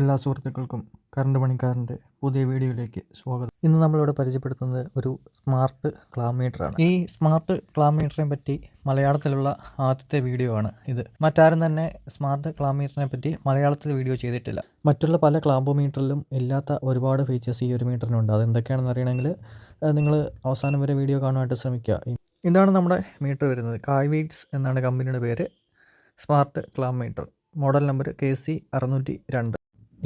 എല്ലാ സുഹൃത്തുക്കൾക്കും കറണ്ട് പണിക്കാരന്റെ പുതിയ വീഡിയോയിലേക്ക് സ്വാഗതം. ഇന്ന് നമ്മളിവിടെ പരിചയപ്പെടുത്തുന്നത് ഒരു സ്മാർട്ട് ക്ലാമീറ്ററാണ്. ഈ സ്മാർട്ട് ക്ലാമീറ്ററിനെ പറ്റി മലയാളത്തിലുള്ള ആദ്യത്തെ വീഡിയോ ആണ് ഇത്. മറ്റാരും തന്നെ സ്മാർട്ട് ക്ലാമീറ്ററിനെ പറ്റി മലയാളത്തിൽ വീഡിയോ ചെയ്തിട്ടില്ല. മറ്റുള്ള പല ക്ലാമ്പോമീറ്ററിലും ഇല്ലാത്ത ഒരുപാട് ഫീച്ചേഴ്സ് ഈ ഒരു മീറ്ററിനുണ്ട് അതെന്തൊക്കെയാണെന്ന് അറിയണമെങ്കിൽ നിങ്ങൾ അവസാനം വരെ വീഡിയോ കാണുവാനായിട്ട് ശ്രമിക്കുക. ഇതാണ് നമ്മുടെ മീറ്റർ വരുന്നത്. കായ്വീറ്റ്സ് എന്നാണ് കമ്പനിയുടെ പേര്. Smart clamp meter. Model number K C അറുന്നൂറ്റി രണ്ട്.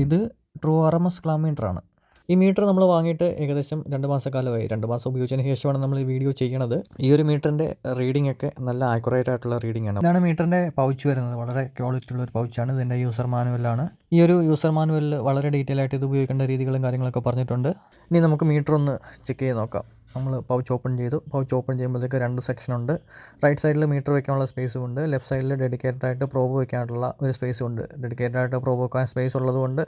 ഇത് ട്രൂ ആർ എം എസ് ക്ലാമീറ്ററാണ് ഈ മീറ്റർ നമ്മൾ വാങ്ങിയിട്ട് ഏകദേശം രണ്ട് മാസക്കാലമായി. രണ്ട് മാസം ഉപയോഗിച്ചതിന് ശേഷമാണ് നമ്മൾ ഈ വീഡിയോ ചെയ്യണത്. ഈ ഒരു മീറ്ററിന്റെ റീഡിംഗ് ഒക്കെ നല്ല ആക്യുറേറ്റ് ആയിട്ടുള്ള റീഡിംഗ് ആണ്. ഇതാണ് മീറ്ററിന്റെ പൗച്ച് വരുന്നത്. വളരെ ക്വാളിറ്റി ഉള്ള ഒരു പൗച്ചാണ് ഇതിന്റെ യൂസർ മാനുവലാണ് ഈ ഒരു യൂസർ മാനുവലിൽ വളരെ ഡീറ്റെയിൽ ആയിട്ട് ഇത് ഉപയോഗിക്കേണ്ട രീതികളും കാര്യങ്ങളൊക്കെ പറഞ്ഞിട്ടുണ്ട്. ഇനി നമുക്ക് മീറ്റർ ഒന്ന് ചെക്ക് ചെയ്ത് നോക്കാം. നമ്മൾ പൗച്ച് ഓപ്പൺ ചെയ്തു. പൗച്ച് ഓപ്പൺ ചെയ്യുമ്പോഴത്തേക്ക് രണ്ട് സെക്ഷനുണ്ട് റൈറ്റ് സൈഡിൽ മീറ്റർ വെക്കാനുള്ള സ്പേസും ഉണ്ട്. ലെഫ്റ്റ് സൈഡിൽ ഡെഡിക്കേറ്റഡ് ആയിട്ട് പ്രോബ് വെക്കാനുള്ള ഒരു സ്പേസും ഉണ്ട്. ഡെഡിക്കേറ്റഡ് ആയിട്ട് പ്രോബ് വെക്കാൻ സ്പേസ് ഉള്ളതുകൊണ്ട്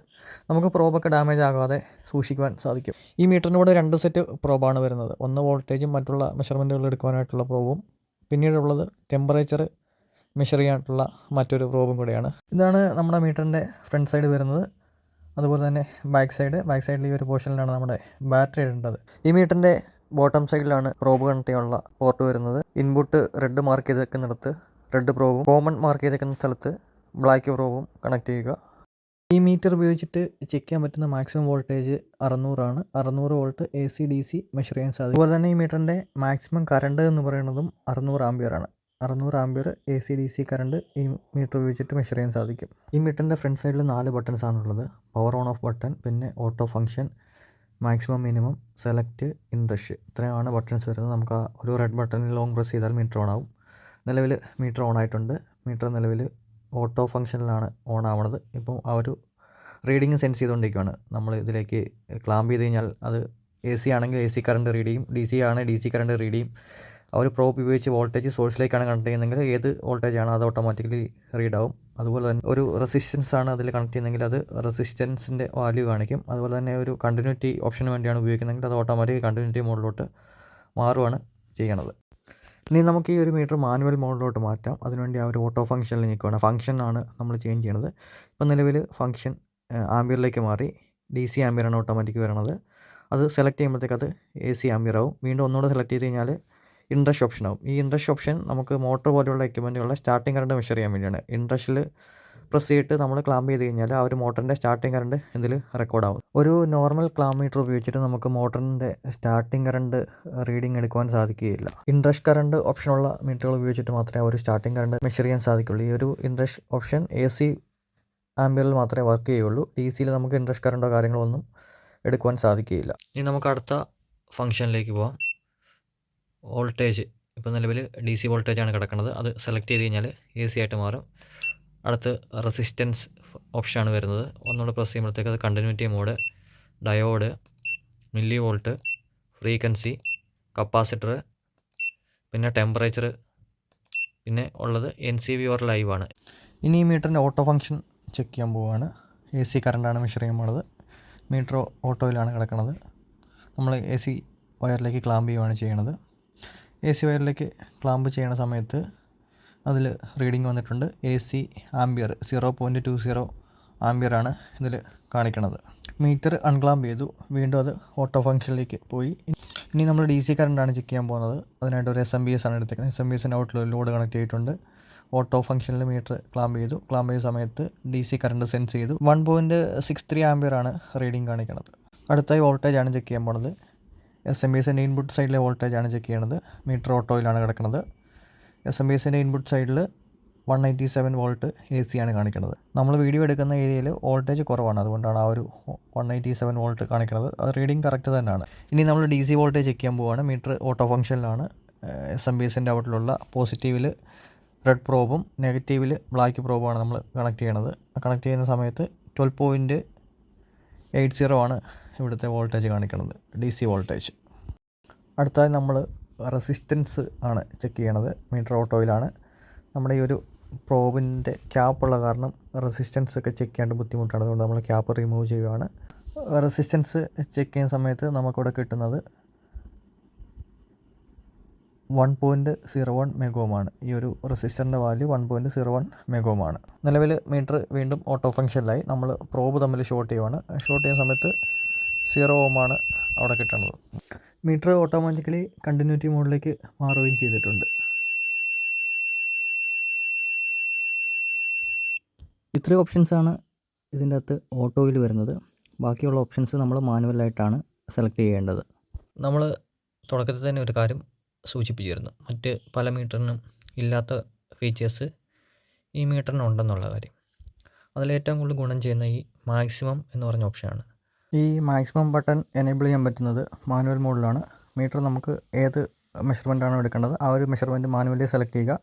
നമുക്ക് പ്രോബൊക്കെ ഡാമേജ് ആകാതെ സൂക്ഷിക്കുവാൻ സാധിക്കും. ഈ മീറ്ററിന്റെ കൂടെ രണ്ട് സെറ്റ് പ്രോബാണ് വരുന്നത്. ഒന്ന് വോൾട്ടേജും മറ്റുള്ള മെഷർമെന്റുകൾ എടുക്കുവാനായിട്ടുള്ള പ്രോബും പിന്നീടുള്ളത് ടെമ്പറേച്ചർ മെഷർ ചെയ്യാനായിട്ടുള്ള മറ്റൊരു പ്രോബും കൂടെയാണ്. ഇതാണ് നമ്മുടെ മീറ്ററിന്റെ ഫ്രണ്ട് സൈഡ് വരുന്നത്. അതുപോലെ തന്നെ ബാക്ക് സൈഡ് ബാക്ക് സൈഡിൽ ഈ ഒരു പോർഷനിലാണ് നമ്മുടെ ബാറ്ററി ഇടേണ്ടത്. ഈ മീറ്ററിന്റെ ബോട്ടം സൈഡിലാണ് പ്രോബ് കണക്ട് ചെയ്യാനുള്ള പോർട്ട് വരുന്നത്. ഇൻപുട്ട് റെഡ് മാർക്ക് ചെയ്തേക്കുന്നിടത്ത് റെഡ് പ്രോബും കോമൺ മാർക്ക് ചെയ്തേക്കുന്ന സ്ഥലത്ത് ബ്ലാക്ക് പ്രോബും കണക്ട് ചെയ്യുക. ഈ മീറ്റർ ഉപയോഗിച്ചിട്ട് ചെക്ക് ചെയ്യാൻ പറ്റുന്ന മാക്സിമം വോൾട്ടേജ് അറുന്നൂറാണ് അറുന്നൂറ് volt A C D C measure ചെയ്യാൻ സാധിക്കും. അതുപോലെ തന്നെ ഈ മീറ്ററിന്റെ മാക്സിമം കറണ്ട് എന്ന് പറയുന്നതും അറുന്നൂറ് ആംബിയർ ആണ്. അറുന്നൂറ് ampere A C D C current ഈ മീറ്റർ ഉപയോഗിച്ചിട്ട് മെഷർ ചെയ്യാൻ സാധിക്കും. ഈ മീറ്ററിന്റെ ഫ്രണ്ട് സൈഡിൽ നാല് ബട്ടൺസ് ആണുള്ളത്. പവർ ഓൺ ഓഫ് ബട്ടൺ പിന്നെ auto function maximum minimum select inrush ഇത്രയുമാണ് ബട്ടൺസ് വരുന്നത്. നമുക്ക് ആ ഒരു റെഡ് ബട്ടണിൽ ലോങ് പ്രസ് ചെയ്താൽ മീറ്റർ ഓൺ ആവും. നിലവിൽ മീറ്റർ ഓൺ ആയിട്ടുണ്ട്. മീറ്റർ നിലവിൽ ഓട്ടോ ഫംഗ്ഷനിലാണ് ഓൺ ആവണത്. ഇപ്പോൾ ആ ഒരു റീഡിങ് സെൻസ് ചെയ്തുകൊണ്ടിരിക്കുകയാണ് നമ്മൾ ഇതിലേക്ക് ക്ലാമ്പ് ചെയ്ത് കഴിഞ്ഞാൽ അത് എ സി ആണെങ്കിൽ എ സി കറണ്ട് റീഡ് ചെയ്യും. ഡി സി ആണെങ്കിൽ ഡി സി കറണ്ട് റീഡ് ചെയ്യും. ആ ഒരു പ്രോപ്പ് ഉപയോഗിച്ച് വോൾട്ടേജ് സോഴ്സിലേക്കാണ് കണക്ട് ചെയ്യുന്നതെങ്കിൽ ഏത് വോൾട്ടേജ് ആണ് അത് ഓട്ടോമാറ്റിക്കലി റീഡ് ആവും. അതുപോലെ തന്നെ ഒരു റെസിസ്റ്റൻസ് ആണ് അതിൽ കണക്ട് ചെയ്യുന്നതെങ്കിൽ അത് റെസിസ്റ്റൻസിന്റെ വാല്യൂ കാണിക്കും. അതുപോലെ തന്നെ ഒരു കണ്ടിന്യൂറ്റി ഓപ്ഷന് വേണ്ടിയാണ് ഉപയോഗിക്കുന്നതെങ്കിൽ അത് ഓട്ടോമാറ്റിക് കണ്ടിന്യൂറ്റി മോഡിലോട്ട് മാറുവാണ് ചെയ്യണത്. ഇനി നമുക്ക് ഈ ഒരു മീറ്റർ മാനുവൽ മോഡിലോട്ട് മാറ്റാം. അതിനുവേണ്ടി ആ ഒരു ഓട്ടോ ഫംഗ്ഷനിൽ നിൽക്കുകയാണ് ഫംഗ്ഷൻ ആണ് നമ്മൾ ചേഞ്ച് ചെയ്യണത്. ഇപ്പം നിലവിൽ ഫംഗ്ഷൻ ആംബിയറിലേക്ക് മാറി ഡി സി ആംബിയറാണ് ഓട്ടോമാറ്റിക് വരണത്. അത് സെലക്ട് ചെയ്യുമ്പോഴത്തേക്ക് അത് എ സി ആംബിയർ ആവും വീണ്ടും ഒന്നുകൂടെ സെലക്ട് ചെയ്ത് കഴിഞ്ഞാൽ ഇൻട്രഷ് ഓപ്ഷൻ ആവും. ഈ ഇൻട്രഷ് ഓപ്ഷൻ നമുക്ക് മോട്ടോർ പോലെയുള്ള എക്യുപ്മെന്റുകളുടെ സ്റ്റാർട്ടിംഗ് കറണ്ട് മെഷർ ചെയ്യാൻ വേണ്ടിയാണ്. ഇൻട്രഷിൽ പ്രസ് ചെയ്തിട്ട് നമ്മൾ ക്ലാമ്പ് ചെയ്ത് കഴിഞ്ഞാൽ ആ ഒരു മോട്ടറിന്റെ സ്റ്റാർട്ടിംഗ് കറണ്ട് ഇതിൽ റെക്കോർഡാവും ഒരു നോർമൽ ക്ലാമീറ്റർ ഉപയോഗിച്ചിട്ട് നമുക്ക് മോട്ടറിന്റെ സ്റ്റാർട്ടിംഗ് കറണ്ട് റീഡിംഗ് എടുക്കുവാൻ സാധിക്കുകയില്ല. ഇൻട്രഷ് കറണ്ട് ഓപ്ഷനുള്ള മീറ്ററുകൾ ഉപയോഗിച്ചിട്ട് മാത്രമേ ഒരു സ്റ്റാർട്ടിംഗ് കറണ്ട് മെഷർ ചെയ്യാൻ സാധിക്കുള്ളൂ ഈ ഒരു ഇൻട്രഷ് ഓപ്ഷൻ എ സി ആംബിയറിൽ മാത്രമേ വർക്ക് ചെയ്യുള്ളൂ ഡി സിയിൽ നമുക്ക് ഇൻട്രസ്റ്റ് കറണ്ടോ കാര്യങ്ങളോ ഒന്നും എടുക്കുവാൻ സാധിക്കുകയില്ല. ഇനി നമുക്ക് അടുത്ത ഫംഗ്ഷനിലേക്ക് പോവാം. വോൾട്ടേജ് ഇപ്പോൾ നിലവിൽ ഡി സി വോൾട്ടേജാണ് കിടക്കുന്നത് അത് സെലക്ട് ചെയ്ത് കഴിഞ്ഞാൽ എ സി ആയിട്ട് മാറും. അടുത്ത് റെസിസ്റ്റൻസ് ഓപ്ഷനാണ് വരുന്നത്. ഒന്നുകൂടെ പ്രസ് ചെയ്യുമ്പോഴത്തേക്ക് അത് continuity mode diode millivolt frequency capacitor പിന്നെ ടെമ്പറേച്ചർ പിന്നെ ഉള്ളത് N C V or live ആണ്. ഇനി ഈ മീറ്ററിന്റെ ഓട്ടോ ഫംഗ്ഷൻ ചെക്ക് ചെയ്യാൻ പോവുകയാണ് എ സി കറണ്ടാണ് മെഷർ ചെയ്യാൻ പോണത്. മീറ്റർ ഓട്ടോയിലാണ് കിടക്കുന്നത് നമ്മൾ എ സി വയറിലേക്ക് ക്ലാമ്പ് ചെയ്യുകയാണ് ചെയ്യണത്. എ സി വയറിലേക്ക് ക്ലാമ്പ് ചെയ്യണ സമയത്ത് അതിൽ റീഡിങ് വന്നിട്ടുണ്ട്. A C ampere zero point two zero ആംബിയറാണ് ഇതിൽ കാണിക്കണത്. മീറ്റർ അൺക്ലാമ്പ് ചെയ്തു. വീണ്ടും അത് ഓട്ടോ ഫംഗ്ഷനിലേക്ക് പോയി. ഇനി നമ്മൾ ഡി സി കറണ്ടാണ് ചെക്ക് ചെയ്യാൻ പോകുന്നത്. അതിനായിട്ട് ഒരു എസ് എം ബി എസ് ആണ് എടുത്തേക്കുന്നത്. എസ് എം ബി എസിന്റെ ഔട്ടിൽ ലോഡ് കണക്ട് ചെയ്തിട്ടുണ്ട്. ഓട്ടോ ഫംഗ്ഷനിൽ മീറ്റർ ക്ലാമ്പ് ചെയ്തു. ക്ലാമ്പ് ചെയ്ത സമയത്ത് ഡി സി കറണ്ട് സെൻസ് ചെയ്തു. വൺ പോയിന്റ് സിക്സ് ത്രീ ആംബിയറാണ് റീഡിങ് കാണിക്കുന്നത് അടുത്തായി വോൾട്ടേജ് ആണ് ചെക്ക് ചെയ്യാൻ പോണത് എസ് എം ബി എസിന്റെ ഇൻപുട്ട് സൈഡിലെ വോൾട്ടേജാണ് ചെക്ക് ചെയ്യണത്. മീറ്റർ ഓട്ടോയിലാണ് കിടക്കുന്നത് എസ് എം ബി എസിന്റെ ഇൻപുട്ട് സൈഡിൽ one ninety seven volt A C ആണ് കാണിക്കുന്നത് നമ്മൾ വീഡിയോ എടുക്കുന്ന ഏരിയയിൽ വോൾട്ടേജ് കുറവാണ്. അതുകൊണ്ടാണ് ആ ഒരു വൺ നയന്റി സെവൻ വോൾട്ട് കാണിക്കുന്നത് അത് റീഡിംഗ് കറക്റ്റ് തന്നെയാണ്. ഇനി നമ്മൾ ഡി സി വോൾട്ടേജ് ചെക്ക് ചെയ്യാൻ പോവുകയാണ് മീറ്റർ ഓട്ടോ ഫംഗ്ഷനിലാണ് എസ് എം ബി എസിന്റെ അവിടെയുള്ള പോസിറ്റീവിൽ റെഡ് പ്രോബും നെഗറ്റീവിൽ ബ്ലാക്ക് പ്രോബുമാണ് നമ്മൾ കണക്ട് ചെയ്യണത്. കണക്ട് ചെയ്യുന്ന സമയത്ത് ട്വൽവ് പോയിന്റ് എയ്റ്റ് സീറോ ആണ് ഇവിടുത്തെ വോൾട്ടേജ് കാണിക്കുന്നത് ഡി സി വോൾട്ടേജ് അടുത്തായി നമ്മൾ റെസിസ്റ്റൻസ് ആണ് ചെക്ക് ചെയ്യണത് മീറ്റർ ഓട്ടോയിലാണ് നമ്മുടെ ഈ ഒരു പ്രോബിന്റെ ക്യാപ്പുള്ള കാരണം റെസിസ്റ്റൻസ് ഒക്കെ ചെക്ക് ചെയ്യാണ്ട് ബുദ്ധിമുട്ടാണ്. അതുകൊണ്ട് നമ്മൾ ക്യാപ്പ് റിമൂവ് ചെയ്യുകയാണ് റെസിസ്റ്റൻസ് ചെക്ക് ചെയ്യുന്ന സമയത്ത് നമുക്കിവിടെ കിട്ടുന്നത് വൺ പോയിന്റ് സീറോ വൺ മെഗോമാണ് ഈ ഒരു റെസിസ്റ്ററിന്റെ value one point zero one മെഗോമാണ് നിലവിൽ മീറ്റർ വീണ്ടും ഓട്ടോ ഫംഗ്ഷനിലായി നമ്മൾ പ്രോബ് തമ്മിൽ ഷോർട്ട് ചെയ്യുവാണ്. ഷോർട്ട് ചെയ്യുന്ന സമയത്ത് സീറോ ഓമാണ് അവിടെ കിട്ടുന്നത് മീറ്റർ ഓട്ടോമാറ്റിക്കലി കണ്ടിന്യൂറ്റി മോഡിലേക്ക് മാറുകയും ചെയ്തിട്ടുണ്ട്. ഇത്രയും ഓപ്ഷൻസാണ് ഇതിന്റെ അകത്ത് ഓട്ടോയിൽ വരുന്നത്. ബാക്കിയുള്ള ഓപ്ഷൻസ് നമ്മൾ മാനുവലായിട്ടാണ് സെലക്ട് ചെയ്യേണ്ടത്. നമ്മൾ തുടക്കത്തിൽ തന്നെ ഒരു കാര്യം സൂചിപ്പിച്ചിരുന്നു. മറ്റ് പല മീറ്ററിനും ഇല്ലാത്ത ഫീച്ചേഴ്സ് ഈ മീറ്ററിനുണ്ടെന്നുള്ള കാര്യം. അതിലേറ്റവും കൂടുതൽ ഗുണം ചെയ്യുന്ന ഈ മാക്സിമം എന്ന് പറഞ്ഞ ഓപ്ഷനാണ് ഈ മാക്സിമം ബട്ടൺ എനേബിൾ ചെയ്യാൻ പറ്റുന്നത് മാനുവൽ മോഡിലാണ് മീറ്റർ നമുക്ക് ഏത് മെഷർമെന്റ് ആണോ എടുക്കേണ്ടത് ആ ഒരു മെഷർമെന്റ് മാനുവലി സെലക്ട് ചെയ്യുക.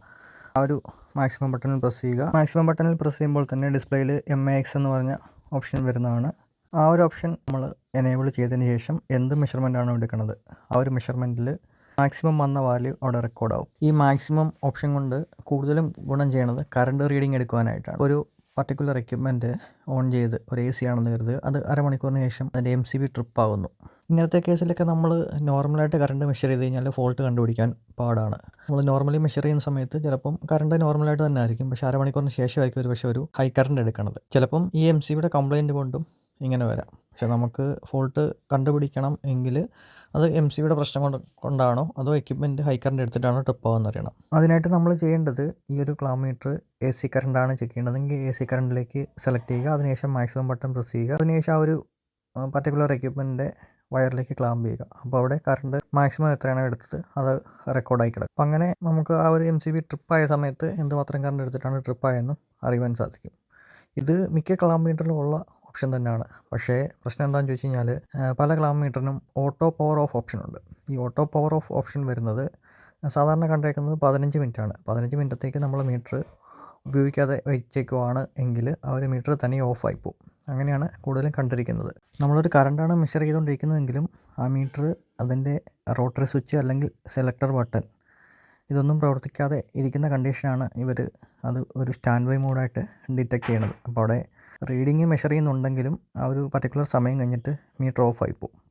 ആ ഒരു മാക്സിമം ബട്ടണിൽ പ്രസ് ചെയ്യുക. മാക്സിമം ബട്ടണിൽ പ്രസ് ചെയ്യുമ്പോൾ തന്നെ ഡിസ്പ്ലേയിൽ എം എ എക്സ് എന്ന് പറഞ്ഞ ഓപ്ഷൻ വരുന്നതാണ്. ആ ഒരു ഓപ്ഷൻ നമ്മൾ എനേബിൾ ചെയ്തതിന് ശേഷം എന്ത് മെഷർമെന്റ് ആണോ എടുക്കുന്നത് ആ ഒരു മെഷർമെന്റിൽ മാക്സിമം വന്ന വാല്യൂ അവിടെ റെക്കോർഡാവും ഈ മാക്സിമം ഓപ്ഷൻ കൊണ്ട് കൂടുതലും ഗുണം ചെയ്യണത് കറണ്ട് റീഡിംഗ് എടുക്കുവാനായിട്ടാണ്. ഒരു പർട്ടിക്കുലർ എക്യുപ്മെന്റ് ഓൺ ചെയ്ത് ഒരു എ സി ആണെന്ന് കരുതുക അത് അരമണിക്കൂറിന് ശേഷം അതിന്റെ എം സി ബി ട്രിപ്പ് ആകുന്നു ഇങ്ങനത്തെ കേസിലൊക്കെ നമ്മൾ നോർമലായിട്ട് കറണ്ട് മെഷർ ചെയ്ത് കഴിഞ്ഞാൽ ഫോൾട്ട് കണ്ടുപിടിക്കാൻ പാടാണ്. നമ്മൾ നോർമലി മെഷർ ചെയ്യുന്ന സമയത്ത് ചിലപ്പം കറണ്ട് നോർമലായിട്ട് തന്നെ ആയിരിക്കും പക്ഷേ അരമണിക്കൂറിന് ശേഷമായിരിക്കും ഒരു പക്ഷേ ഒരു ഹൈ കറണ്ട് എടുക്കണത്. ചിലപ്പം ഈ എം സി ബിയുടെ കംപ്ലയിന്റ് കൊണ്ടും ഇങ്ങനെ വരാം. പക്ഷേ നമുക്ക് ഫോൾട്ട് കണ്ടുപിടിക്കണം എങ്കിൽ അത് എം സി ബിയുടെ പ്രശ്നം കൊണ്ട് കൊണ്ടാണോ അതോ എക്യുപ്മെന്റ് ഹൈ കറണ്ട് എടുത്തിട്ടാണോ ട്രിപ്പ് ആവുമെന്ന് അറിയണം. അതിനായിട്ട് നമ്മൾ ചെയ്യേണ്ടത് ഈ ഒരു ക്ലാമീറ്റർ എ സി കറണ്ടാണ് ചെക്ക് ചെയ്യേണ്ടതെങ്കിൽ എ സി കറണ്ടിലേക്ക് സെലക്ട് ചെയ്യുക. അതിനുശേഷം മാക്സിമം ബട്ടൺ പ്രസ് ചെയ്യുക. അതിനുശേഷം ആ ഒരു പർട്ടിക്കുലർ എക്യുപ്മെന്റിന്റെ വയറിലേക്ക് ക്ലാമ്പ് ചെയ്യുക. അപ്പോൾ അവിടെ കറണ്ട് മാക്സിമം എത്രയാണോ എടുത്തത് അത് റെക്കോർഡായി കിടക്കും. അപ്പം അങ്ങനെ നമുക്ക് ആ ഒരു എം സി ബി ട്രിപ്പായ സമയത്ത് എന്തുമാത്രം കറണ്ട് എടുത്തിട്ടാണ് ട്രിപ്പായെന്നും അറിയുവാൻ സാധിക്കും. ഇത് മിക്ക കിലോമീറ്ററിലും ഉള്ള ഓപ്ഷൻ തന്നെയാണ്. പക്ഷേ പ്രശ്നം എന്താണെന്ന് ചോദിച്ചു കഴിഞ്ഞാൽ പല കിലോമീറ്ററിനും ഓട്ടോ പവർ ഓഫ് ഓപ്ഷൻ ഉണ്ട്. ഈ ഓട്ടോ പവർ ഓഫ് ഓപ്ഷൻ വരുന്നത് സാധാരണ കണ്ടേക്കുന്നത് പതിനഞ്ച് ആണ് പതിനഞ്ച് മിനിറ്റത്തേക്ക് നമ്മൾ മീറ്റർ ഉപയോഗിക്കാതെ വെച്ചേക്കുവാണ് എങ്കിൽ ആ ഒരു മീറ്റർ തനിയെ ഓഫായി പോകും അങ്ങനെയാണ് കൂടുതലും കണ്ടിരിക്കുന്നത്. നമ്മളൊരു കറണ്ടാണ് മെഷർ ചെയ്തുകൊണ്ടിരിക്കുന്നതെങ്കിലും ആ മീറ്റർ അതിന്റെ റോട്ടറി സ്വിച്ച് അല്ലെങ്കിൽ സെലക്ടർ ബട്ടൺ ഇതൊന്നും പ്രവർത്തിക്കാതെ ഇരിക്കുന്ന കണ്ടീഷനാണ് ഇവർ അത് ഒരു സ്റ്റാൻഡ് ബൈ മോഡായിട്ട് ഡിറ്റക്ട് ചെയ്യണത്. അപ്പോൾ അവിടെ റീഡിങ് മെഷർ ചെയ്യുന്നുണ്ടെങ്കിലും ആ ഒരു പർട്ടിക്കുലർ സമയം കഴിഞ്ഞിട്ട് മീറ്റർ ഓഫ് ആയി പോകും.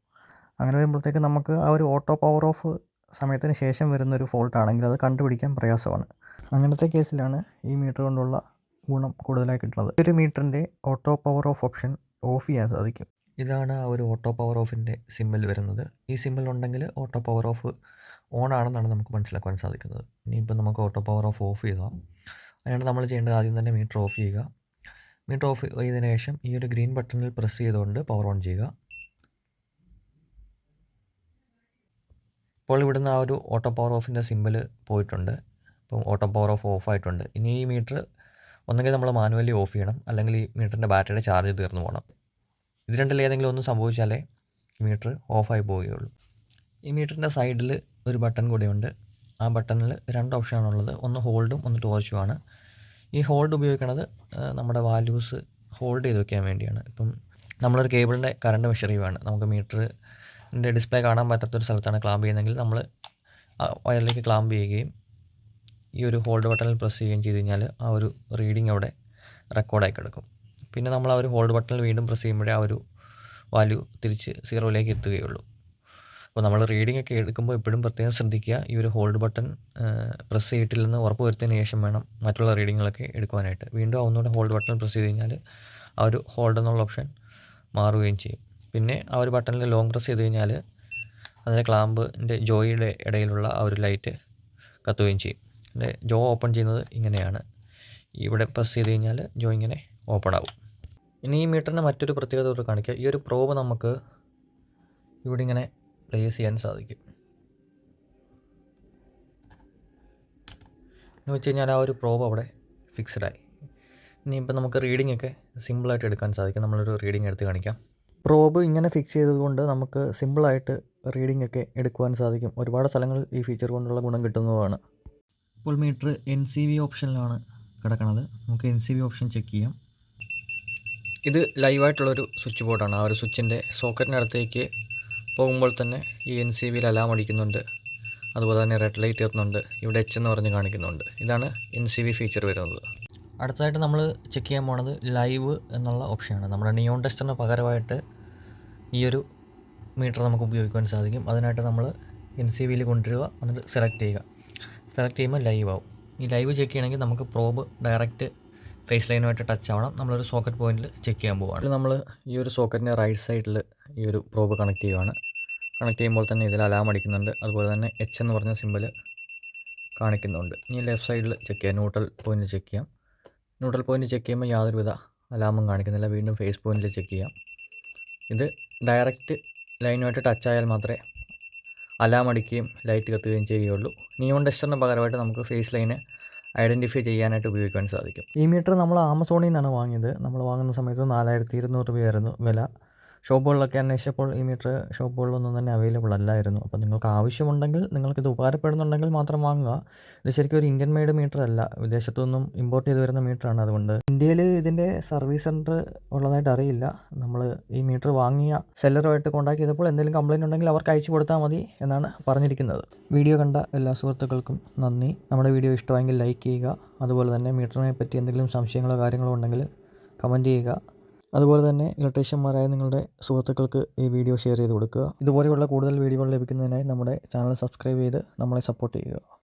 അങ്ങനെ വരുമ്പോഴത്തേക്ക് നമുക്ക് ആ ഒരു ഓട്ടോ പവർ ഓഫ് സമയത്തിന് ശേഷം വരുന്നൊരു ഫോൾട്ട് ആണെങ്കിൽ അത് കണ്ടുപിടിക്കാൻ പ്രയാസമാണ്. അങ്ങനത്തെ കേസിലാണ് ഈ മീറ്റർ കൊണ്ടുള്ള ഗുണം കൂടുതലായി കിട്ടുന്നത്. ഒരു മീറ്ററിന്റെ auto power off option off ചെയ്യാൻ സാധിക്കും. ഇതാണ് ആ ഒരു ഓട്ടോ പവർ ഓഫിന്റെ സിമ്പിൾ വരുന്നത്. ഈ സിമ്പിൾ ഉണ്ടെങ്കിൽ ഓട്ടോ പവർ ഓഫ് ഓൺ ആണെന്നാണ് നമുക്ക് മനസ്സിലാക്കാൻ സാധിക്കുന്നത്. ഇനിയിപ്പോൾ നമുക്ക് ഓട്ടോ പവർ ഓഫ് ഓഫ് ചെയ്താൽ അതിനാണ് നമ്മൾ ചെയ്യേണ്ടത് ആദ്യം തന്നെ മീറ്റർ ഓഫ് ചെയ്യുക. മീറ്റർ ഓഫ് ചെയ്തതിന് ശേഷം ഈ ഒരു ഗ്രീൻ ബട്ടണിൽ പ്രസ് ചെയ്തുകൊണ്ട് പവർ ഓൺ ചെയ്യുക. ഇപ്പോൾ ഇവിടുന്ന് ആ ഒരു ഓട്ടോ പവർ ഓഫിന്റെ സിമ്പിൾ പോയിട്ടുണ്ട്. ഇപ്പം ഓട്ടോ പവർ ഓഫ് ഓഫ് ആയിട്ടുണ്ട്. ഇനി ഈ മീറ്റർ ഒന്നെങ്കിൽ നമ്മൾ മാനുവലി ഓഫ് ചെയ്യണം. അല്ലെങ്കിൽ ഈ മീറ്ററിന്റെ ബാറ്ററിയുടെ ചാർജ് തീർന്നു പോകണം. ഇത് രണ്ടിൽ ഏതെങ്കിലും ഒന്ന് സംഭവിച്ചാലേ മീറ്റർ ഓഫായി പോവുകയുള്ളൂ. ഈ മീറ്ററിന്റെ സൈഡിൽ ഒരു ബട്ടൺ കൂടിയുണ്ട്. ആ ബട്ടണിൽ രണ്ട് ഓപ്ഷനാണുള്ളത് ഒന്ന് ഹോൾഡും ഒന്ന് ടോർച്ചുമാണ് ഈ ഹോൾഡ് ഉപയോഗിക്കുന്നത് നമ്മുടെ വാല്യൂസ് ഹോൾഡ് ചെയ്ത് വെക്കാൻ വേണ്ടിയാണ്. ഇപ്പം നമ്മളൊരു കേബിളിന്റെ കറണ്ട് മെഷർ ചെയ്യുവാണ്. നമുക്ക് മീറ്ററിന്റെ ഡിസ്പ്ലേ കാണാൻ പറ്റാത്തൊരു സ്ഥലത്താണ് ക്ലാമ്പ് ചെയ്യുന്നതെങ്കിൽ നമ്മൾ വയറിലേക്ക് ക്ലാമ്പ് ചെയ്യുകയും ഈ ഒരു ഹോൾഡ് ബട്ടണിൽ പ്രസ് ചെയ്യുകയും ചെയ്ത് കഴിഞ്ഞാൽ ആ ഒരു റീഡിംഗ് അവിടെ റെക്കോർഡായി കിടക്കും. പിന്നെ നമ്മൾ ആ ഒരു ഹോൾഡ് ബട്ടണിൽ വീണ്ടും പ്രസ് ചെയ്യുമ്പോഴേ ആ ഒരു വാല്യൂ തിരിച്ച് സീറോയിലേക്ക് എത്തുകയുള്ളൂ. അപ്പോൾ നമ്മൾ റീഡിംഗ് ഒക്കെ എടുക്കുമ്പോൾ എപ്പോഴും പ്രത്യേകം ശ്രദ്ധിക്കുക. ഈ ഒരു ഹോൾഡ് ബട്ടൺ പ്രസ് ചെയ്തിട്ടില്ലെന്ന് ഉറപ്പ് വരുത്തിയതിന് ശേഷം വേണം മറ്റുള്ള റീഡിങ്ങുകളൊക്കെ എടുക്കുവാനായിട്ട്. വീണ്ടും ഒന്നുകൂടെ ഹോൾഡ് ബട്ടൺ പ്രസ് ചെയ്ത് കഴിഞ്ഞാൽ ആ ഒരു ഹോൾഡ് എന്നുള്ള ഓപ്ഷൻ മാറുകയും ചെയ്യും. പിന്നെ ആ ഒരു ബട്ടണിൽ ലോങ് പ്രസ് ചെയ്ത് കഴിഞ്ഞാൽ അതിന്റെ ക്ലാമ്പിന്റെ ജോയിയുടെ ഇടയിലുള്ള ആ ഒരു ലൈറ്റ് കത്തുകയും ചെയ്യും. അതിന്റെ ജോ ഓപ്പൺ ചെയ്യുന്നത് ഇങ്ങനെയാണ്. ഇവിടെ പ്രസ് ചെയ്ത് കഴിഞ്ഞാൽ ജോ ഇങ്ങനെ ഓപ്പൺ ആവും. ഇനി ഈ മീറ്ററിന്റെ മറ്റൊരു പ്രത്യേകത കാണിക്കുക ഈ ഒരു പ്രോബ് നമുക്ക് ഇവിടെ ഇങ്ങനെ പ്ലേസ് ചെയ്യാൻ സാധിക്കും എന്ന് വെച്ച് കഴിഞ്ഞാൽ ആ ഒരു പ്രോബ് അവിടെ ഫിക്സ്ഡ് ഫിക്സ്ഡായി ഇനിയിപ്പോൾ നമുക്ക് റീഡിംഗ് ഒക്കെ സിമ്പിളായിട്ട് എടുക്കാൻ സാധിക്കും. നമ്മളൊരു റീഡിങ് എടുത്ത് കാണിക്കാം. പ്രോബ് ഇങ്ങനെ ഫിക്സ് ചെയ്തതുകൊണ്ട് നമുക്ക് സിമ്പിളായിട്ട് റീഡിംഗ് ഒക്കെ എടുക്കുവാൻ സാധിക്കും. ഒരുപാട് സ്ഥലങ്ങളിൽ ഈ ഫീച്ചർ കൊണ്ടുള്ള ഗുണം കിട്ടുന്നതുമാണ് ഇപ്പോൾ മീറ്റർ എൻ സി വി ഓപ്ഷനിലാണ് കിടക്കുന്നത് നമുക്ക് N C V option check ചെയ്യാം. ഇത് ലൈവായിട്ടുള്ളൊരു സ്വിച്ച് ബോർഡാണ് ആ ഒരു സ്വിച്ചിന്റെ സോക്കറ്റിനടുത്തേക്ക് പോകുമ്പോൾ തന്നെ ഈ എൻ സി വിയിൽ അലാം അടിക്കുന്നുണ്ട്. അതുപോലെ തന്നെ റെഡ് ലൈറ്റ് എത്തുന്നുണ്ട്. ഇവിടെ എച്ച് എന്ന് പറഞ്ഞ് കാണിക്കുന്നുണ്ട്. ഇതാണ് എൻ സി വി ഫീച്ചർ വരുന്നത്. അടുത്തതായിട്ട് നമ്മൾ ചെക്ക് ചെയ്യാൻ പോണത് ലൈവ് എന്നുള്ള ഓപ്ഷനാണ് നമ്മുടെ നിയോൺ ടെസ്റ്ററിന് പകരമായിട്ട് ഈ ഒരു മീറ്റർ നമുക്ക് ഉപയോഗിക്കാൻ സാധിക്കും. അതിനായിട്ട് നമ്മൾ എൻ സി വിയിൽ കൊണ്ടുവരിക. എന്നിട്ട് സെലക്ട് ചെയ്യുക. സെലക്ട് ചെയ്യുമ്പോൾ ലൈവ് ആവും. ഈ ലൈവ് ചെക്ക് ചെയ്യണമെങ്കിൽ നമുക്ക് പ്രോബ് ഡയറക്റ്റ് ഫേസ് ലൈനുമായിട്ട് ടച്ച് ആവണം. നമ്മളൊരു സോക്കറ്റ് പോയിന്റിൽ ചെക്ക് ചെയ്യാൻ പോവുകയാണ് നമ്മൾ ഈ ഒരു സോക്കറ്റിന്റെ റൈറ്റ് സൈഡിൽ ഈ ഒരു പ്രോബ് കണക്ട് ചെയ്യുവാണ്. കണക്ട് ചെയ്യുമ്പോൾ തന്നെ ഇതിൽ അലാം അടിക്കുന്നുണ്ട്. അതുപോലെ തന്നെ എച്ച് എന്ന് പറഞ്ഞ സിമ്പിൾ കാണിക്കുന്നുണ്ട്. ഇനി ലെഫ്റ്റ് സൈഡിൽ ചെക്ക് ചെയ്യാം. ന്യൂട്രൽ പോയിന്റ് ചെക്ക് ചെയ്യാം. ന്യൂട്രൽ പോയിന്റ് ചെക്ക് ചെയ്യുമ്പോൾ യാതൊരുവിധ അലാമും കാണിക്കുന്നില്ല. വീണ്ടും ഫേസ് പോയിന്റിൽ ചെക്ക് ചെയ്യാം. ഇത് ഡയറക്റ്റ് ലൈനുമായിട്ട് ടച്ച് ആയാൽ മാത്രമേ അലാം അടിക്കുകയും ലൈറ്റ് കത്തുകയും ചെയ്യുകയുള്ളൂ. നിയോൺ ടെസ്റ്ററിന് പകരമായിട്ട് നമുക്ക് ഫേസ് ലൈന് ഐഡന്റിഫൈ ചെയ്യാനായിട്ട് ഉപയോഗിക്കാൻ സാധിക്കും. ഈ മീറ്റർ നമ്മൾ ആമസോണിൽ നിന്നാണ് വാങ്ങിയത്. നമ്മൾ വാങ്ങുന്ന സമയത്ത് നാലായിരത്തി ഇരുന്നൂറ് രൂപയായിരുന്നു വില. ഷോപ്പുകളിലൊക്കെ അന്വേഷിച്ചപ്പോൾ ഈ മീറ്റർ ഷോപ്പുകളിലൊന്നും തന്നെ അവൈലബിൾ അല്ലായിരുന്നു. അപ്പോൾ നിങ്ങൾക്ക് ആവശ്യമുണ്ടെങ്കിൽ നിങ്ങൾക്കിത് ഉപകാരപ്പെടുന്നുണ്ടെങ്കിൽ മാത്രം വാങ്ങുക. ഇത് ശരിക്കും ഒരു ഇന്ത്യൻ മെയ്ഡ് മീറ്റർ അല്ല. വിദേശത്തു നിന്നും ഇമ്പോർട്ട് ചെയ്ത് വരുന്ന മീറ്ററാണ് അതുകൊണ്ട്. ഇന്ത്യയിൽ ഇതിന്റെ സർവീസ് സെന്റർ ഉള്ളതായിട്ട് അറിയില്ല. നമ്മൾ ഈ മീറ്റർ വാങ്ങിയ സെല്ലറുമായിട്ട് കോൺടാക്ട് ചെയ്തപ്പോൾ എന്തെങ്കിലും കംപ്ലയിന്റ് ഉണ്ടെങ്കിൽ അവർക്ക് അയച്ചു കൊടുത്താൽ മതി എന്നാണ് പറഞ്ഞിരിക്കുന്നത്. വീഡിയോ കണ്ട എല്ലാ സുഹൃത്തുക്കൾക്കും നന്ദി. നമ്മുടെ വീഡിയോ ഇഷ്ടമായെങ്കിൽ ലൈക്ക് ചെയ്യുക. അതുപോലെ തന്നെ മീറ്ററിനെ പറ്റി എന്തെങ്കിലും സംശയങ്ങളോ കാര്യങ്ങളോ ഉണ്ടെങ്കിൽ കമന്റ് ചെയ്യുക. അതുപോലെ തന്നെ ഇലക്ട്രീഷ്യന്മാരായ നിങ്ങളുടെ സുഹൃത്തുക്കൾക്ക് ഈ വീഡിയോ ഷെയർ ചെയ്ത് കൊടുക്കുക. ഇതുപോലെയുള്ള കൂടുതൽ വീഡിയോകൾ ലഭിക്കുന്നതിനായി നമ്മുടെ ചാനൽ സബ്സ്ക്രൈബ് ചെയ്ത് നമ്മളെ സപ്പോർട്ട് ചെയ്യുക.